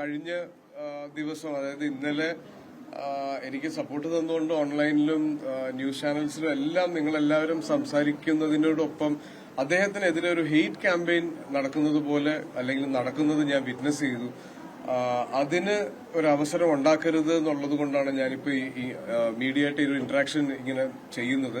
കഴിഞ്ഞ ദിവസം അതായത് ഇന്നലെ എനിക്ക് സപ്പോർട്ട് തന്നുകൊണ്ട് ഓൺലൈനിലും ന്യൂസ് ചാനൽസിലും എല്ലാം നിങ്ങളെല്ലാവരും സംസാരിക്കുന്നതിനോടൊപ്പം അദ്ദേഹത്തിനെതിരെ ഒരു ഹെയ്റ്റ് ക്യാമ്പയിൻ നടക്കുന്നത് പോലെ അല്ലെങ്കിൽ നടക്കുന്നത് ഞാൻ വിറ്റ്നസ് ചെയ്തു. അതിന് ഒരു അവസരം ഉണ്ടാക്കരുത് എന്നുള്ളത് കൊണ്ടാണ് ഞാനിപ്പോ ഈ- ഈ മീഡിയ ആയിട്ട് ഒരു ഇന്ററാക്ഷൻ ഇങ്ങനെ ചെയ്യുന്നത്.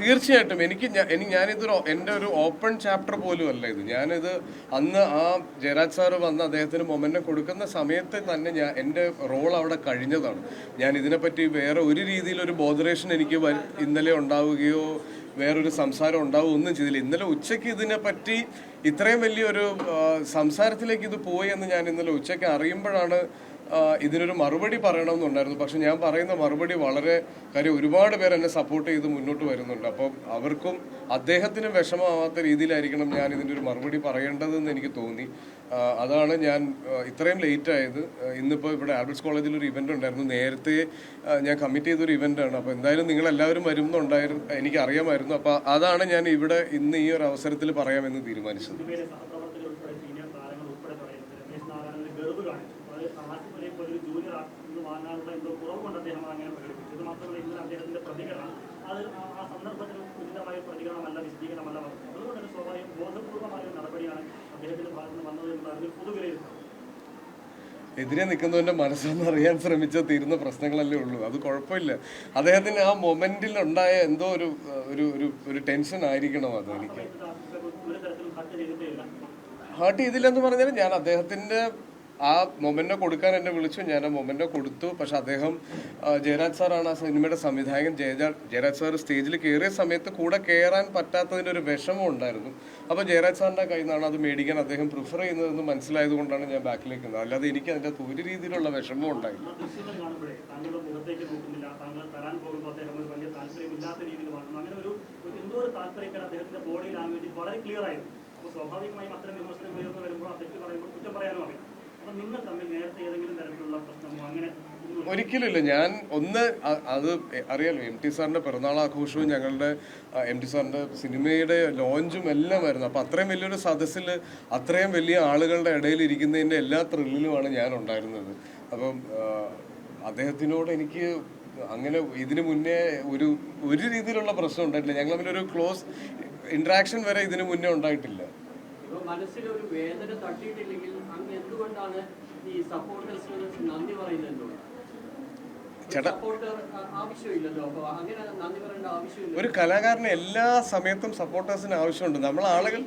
തീർച്ചയായിട്ടും. എനിക്ക് ഞാനിതൊരു എന്റെ ഒരു ഓപ്പൺ ചാപ്റ്റർ പോലും അല്ല ഇത്. ഞാനിത് അന്ന് ആ ജയരാജ് സാറ് വന്ന് അദ്ദേഹത്തിന് മൊമെന്റം കൊടുക്കുന്ന സമയത്ത് തന്നെ ഞാൻ എന്റെ റോൾ അവിടെ കഴിഞ്ഞതാണ്. ഞാൻ ഇതിനെപ്പറ്റി വേറെ ഒരു രീതിയിലൊരു ബോധറേഷൻ എനിക്ക് ഇന്നലെ ഉണ്ടാവുകയോ വേറൊരു സംസാരം ഉണ്ടാവുക ഒന്നും ചെയ്തില്ല. ഇന്നലെ ഉച്ചയ്ക്ക് ഇതിനെപ്പറ്റി ഇത്രയും വലിയൊരു സംസാരത്തിലേക്ക് ഇത് പോയി എന്ന് ഞാൻ ഇന്നലെ ഉച്ചയ്ക്ക് അറിയുമ്പോഴാണ് ഇതിനൊരു മറുപടി പറയണമെന്നുണ്ടായിരുന്നു. പക്ഷെ ഞാൻ പറയുന്ന മറുപടി വളരെ കാര്യം ഒരുപാട് പേർ എന്നെ സപ്പോർട്ട് ചെയ്ത് മുന്നോട്ട് വരുന്നുണ്ട്. അപ്പം അവർക്കും അദ്ദേഹത്തിനും വിഷമമാവാത്ത രീതിയിലായിരിക്കണം ഞാൻ ഇതിന്റെ ഒരു മറുപടി പറയേണ്ടതെന്ന് എനിക്ക് തോന്നി. അതാണ് ഞാൻ ഇത്രയും ലേറ്റ് ആയത്. ഇന്നിപ്പോൾ ഇവിടെ ആൽബർട്സ് കോളേജിൽ ഒരു ഇവന്റ് ഉണ്ടായിരുന്നു. നേരത്തെ ഞാൻ കമ്മിറ്റ് ചെയ്തൊരു ഇവന്റ് ആണ്. അപ്പോൾ എന്തായാലും നിങ്ങളെല്ലാവരും വരുന്നുണ്ടായിരുന്നു എനിക്ക് അറിയാമായിരുന്നു അപ്പോൾ അതാണ് ഞാൻ ഇവിടെ ഇന്ന് ഈ ഒരു അവസരത്തിൽ പറയാമെന്ന് തീരുമാനിച്ചത്. രമേശ് നാരായണന്റെ ഗർവ് കാണിച്ചു അതായത് ആസിഫിനെ പോലെ ഒരു ജൂനിയർ ആർട്ടിസ്റ്റ് വാങ്ങാനുള്ള എന്തോ കുറവ് കൊണ്ട് അദ്ദേഹം അങ്ങനെ പ്രകടിപ്പിച്ചു. ഇത് മാത്രമല്ല ഇന്നലെ അദ്ദേഹത്തിന്റെ പ്രതികരണം അത് ആ- സന്ദർഭത്തിൽ ഉചിതമായ പ്രതികരണമല്ല വിശദീകരണമല്ല വന്നത്. അതുകൊണ്ട് തന്നെ സ്വാഭാവികം ബോധപൂർവമായ ഒരു നടപടിയാണ് അദ്ദേഹത്തിന്റെ ഭാഗത്ത് വന്നത് എന്നുള്ള പൊതുവിലയിരുത്തുന്നത് എതിരെ നിൽക്കുന്നവന്റെ മനസ്സെന്ന് അറിയാൻ ശ്രമിച്ചാൽ തീരുന്ന പ്രശ്നങ്ങളല്ലേ ഉള്ളൂ. അത് കുഴപ്പമില്ല. അദ്ദേഹത്തിന് ആ മൊമെന്റിൽ ഉണ്ടായ എന്തോ ഒരു ഒരു ഒരു ഒരു ടെൻഷൻ ആയിരിക്കണം അത് എനിക്ക്. ഹേർട്ട് ചെയ്തില്ലെന്ന് പറഞ്ഞാൽ ഞാൻ അദ്ദേഹത്തിന്റെ ആ മൊമെന്റ് കൊടുക്കാൻ എന്നെ വിളിച്ചു. ഞാൻ ആ മൊമെന്റ് കൊടുത്തു. പക്ഷെ അദ്ദേഹം ജയരാജ് സാറാണ് ആ സിനിമയുടെ സംവിധായകൻ. ജയരാജ് ജയരാജ് സാർ സ്റ്റേജിൽ കയറിയ സമയത്ത് കൂടെ കയറാൻ പറ്റാത്തതിന്റെ ഒരു വിഷമം ഉണ്ടായിരുന്നു. അപ്പോൾ ജയരാജ് സാറിന്റെ കയ്യിൽ നിന്നാണ് അത് മേടിക്കാൻ അദ്ദേഹം പ്രിഫർ ചെയ്യുന്നതെന്ന് മനസ്സിലായത് കൊണ്ടാണ് ഞാൻ ബാക്കിലേക്ക് നിന്നത്. അല്ലാതെ എനിക്ക് അകത്ത് ഒരു രീതിയിലുള്ള വിഷമം ഉണ്ടായില്ല. അങ്ങനെ ഒരു ഒരു അദ്ദേഹത്തിന്റെ ബോഡി ലാംഗ്വേജ് വളരെ ക്ലിയർ ആയിരുന്നു. അപ്പോൾ സ്വാഭാവികമായും അത്തരം വിമർശനം ഉയർന്നു വരുമ്പോൾ തെറ്റ് പറയുമ്പോൾ കുറ്റം പറയാനും അറിയാം. അപ്പോൾ തമ്മിൽ നേരത്തെ തരത്തിലുള്ള പ്രശ്നമോ അങ്ങനെ ഒരിക്കലുമില്ല. ഞാൻ ഒന്ന് അത് അറിയാലോ എം ടി സാറിന്റെ പിറന്നാൾ ആഘോഷവും ഞങ്ങളുടെ എം ടി സാറിന്റെ സിനിമയുടെ ലോഞ്ചും എല്ലാം ആയിരുന്നു. അപ്പൊ അത്രയും വലിയൊരു സദസ്സിൽ അത്രയും വലിയ ആളുകളുടെ ഇടയിൽ ഇരിക്കുന്നതിന്റെ എല്ലാ ത്രില്ലിലുമാണ് ഞാൻ ഉണ്ടായിരുന്നത്. അപ്പം അദ്ദേഹത്തിനോട് എനിക്ക് അങ്ങനെ ഇതിനു മുന്നേ ഒരു ഒരു രീതിയിലുള്ള പ്രശ്നം ഉണ്ടായിട്ടില്ല. ഞങ്ങൾ തമ്മിൽ ഒരു ക്ലോസ് ഇന്ററാക്ഷൻ വരെ ഇതിനു മുന്നേ ഉണ്ടായിട്ടില്ല. ഒരു വേദന തട്ടിയിട്ടില്ലെങ്കിൽ അങ്ങ് എന്തുകൊണ്ടാണ് ഈ സപ്പോർട്ടേഴ്സിന് നന്ദി പറയുന്നത് എന്തുകൊണ്ട് ഒരു കലാകാരന് എല്ലാ സമയത്തും സപ്പോർട്ടേഴ്സിന് ആവശ്യമുണ്ട്. നമ്മൾ ആളുകൾ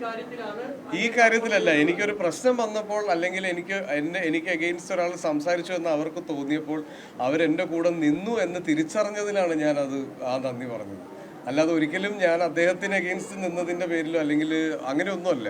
ഈ കാര്യത്തിലല്ല. എനിക്കൊരു പ്രശ്നം വന്നപ്പോൾ അല്ലെങ്കിൽ എനിക്ക് എന്നെ എനിക്ക് അഗെയിൻസ്റ്റ് ഒരാൾ സംസാരിച്ചു എന്ന് അവർക്ക് തോന്നിയപ്പോൾ അവരെന്റെ കൂടെ നിന്നു എന്ന് തിരിച്ചറിഞ്ഞതിലാണ് ഞാൻ അത് ആ നന്ദി പറഞ്ഞത്. അല്ലാതെ ഒരിക്കലും ഞാൻ അദ്ദേഹത്തിന് അഗെയിൻസ്റ്റ് നിന്നതിന്റെ പേരിലോ അല്ലെങ്കിൽ അങ്ങനെയൊന്നുമല്ല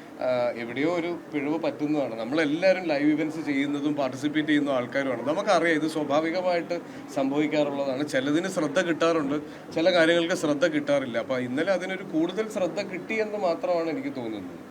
എവിടെയോ ഒരു പിഴവ് പറ്റുന്നതാണ്. നമ്മളെല്ലാവരും ലൈവ് ഇവന്റ്സ് ചെയ്യുന്നതും പാർട്ടിസിപ്പേറ്റ് ചെയ്യുന്ന ആൾക്കാരുമാണ്. നമുക്കറിയാം ഇത് സ്വാഭാവികമായിട്ട് സംഭവിക്കാറുള്ളതാണ്. ചിലതിന് ശ്രദ്ധ കിട്ടാറുണ്ട്. ചില കാര്യങ്ങൾക്ക് ശ്രദ്ധ കിട്ടാറില്ല. അപ്പോൾ ഇന്നലെ അതിനൊരു കൂടുതൽ ശ്രദ്ധ കിട്ടിയെന്ന് മാത്രമാണ് എനിക്ക് തോന്നുന്നത്.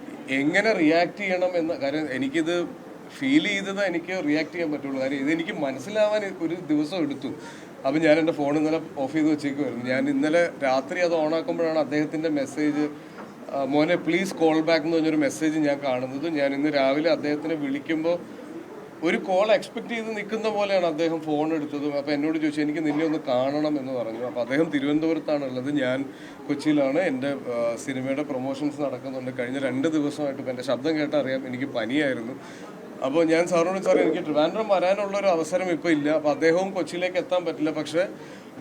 എങ്ങനെ റിയാക്ട് ചെയ്യണം എന്ന കാര്യം എനിക്കിത് ഫീൽ ചെയ്തത് എനിക്ക് റിയാക്ട് ചെയ്യാൻ പറ്റുള്ളൂ. കാര്യം ഇതെനിക്ക് മനസ്സിലാവാൻ ഒരു ദിവസം എടുത്തു. അപ്പം ഞാൻ എന്റെ ഫോൺ ഇന്നലെ ഓഫ് ചെയ്ത് വെച്ചേക്കുമായിരുന്നു ഞാൻ ഇന്നലെ രാത്രി അത് ഓണാക്കുമ്പോഴാണ് അദ്ദേഹത്തിന്റെ മെസ്സേജ് മോനെ പ്ലീസ് കോൾ ബാക്ക് എന്ന് പറഞ്ഞൊരു മെസ്സേജ് ഞാൻ കാണുന്നത്. ഞാൻ ഇന്ന് രാവിലെ അദ്ദേഹത്തിനെ വിളിക്കുമ്പോൾ ഒരു കോൾ എക്സ്പെക്ട് ചെയ്ത് നിൽക്കുന്ന പോലെയാണ് അദ്ദേഹം ഫോൺ എടുത്തതും. അപ്പോൾ എന്നോട് ചോദിച്ചു എനിക്ക് നിന്നെ ഒന്ന് കാണണം എന്ന് പറഞ്ഞു. അപ്പോൾ അദ്ദേഹം തിരുവനന്തപുരത്താണ് ഉള്ളത്. ഞാൻ കൊച്ചിയിലാണ്. എന്റെ സിനിമയുടെ പ്രൊമോഷൻസ് നടക്കുന്നുണ്ട്. കഴിഞ്ഞ രണ്ട് ദിവസമായിട്ട് എന്റെ ശബ്ദം കേട്ടാൽ അറിയാം. എനിക്ക് പനിയായിരുന്നു. അപ്പോൾ ഞാൻ സാറിനോട് സാർ എനിക്ക് ട്രിവാൻഡ്രം വരാനുള്ള ഒരു അവസരം ഇപ്പോൾ ഇല്ല. അപ്പോൾ അദ്ദേഹവും കൊച്ചിയിലേക്ക് എത്താൻ പറ്റില്ല. പക്ഷേ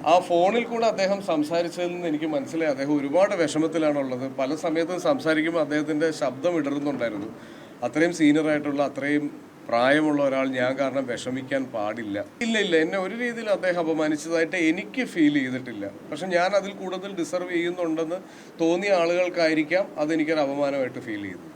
ആ ഫോണിൽ കൂടെ അദ്ദേഹം സംസാരിച്ചതിൽ നിന്ന് എനിക്ക് മനസ്സിലായി. അദ്ദേഹം ഒരുപാട് വിഷമത്തിലാണുള്ളത്. പല സമയത്തും സംസാരിക്കുമ്പോൾ അദ്ദേഹത്തിന്റെ ശബ്ദം ഇടറുന്നുണ്ടായിരുന്നു. അത്രയും സീനിയർ ആയിട്ടുള്ള അത്രയും പ്രായമുള്ള ഒരാൾ ഞാൻ കാരണം വിഷമിക്കാൻ പാടില്ല. ഇല്ല ഇല്ല എന്നെ ഒരു രീതിയിൽ അദ്ദേഹം അപമാനിച്ചതായിട്ട് എനിക്ക് ഫീൽ ചെയ്തിട്ടില്ല. പക്ഷെ ഞാൻ അതിൽ കൂടുതൽ ഡിസർവ് ചെയ്യുന്നുണ്ടെന്ന് തോന്നിയ ആളുകൾക്കായിരിക്കാം അതെനിക്കൊരു അപമാനമായിട്ട് ഫീൽ ചെയ്തത്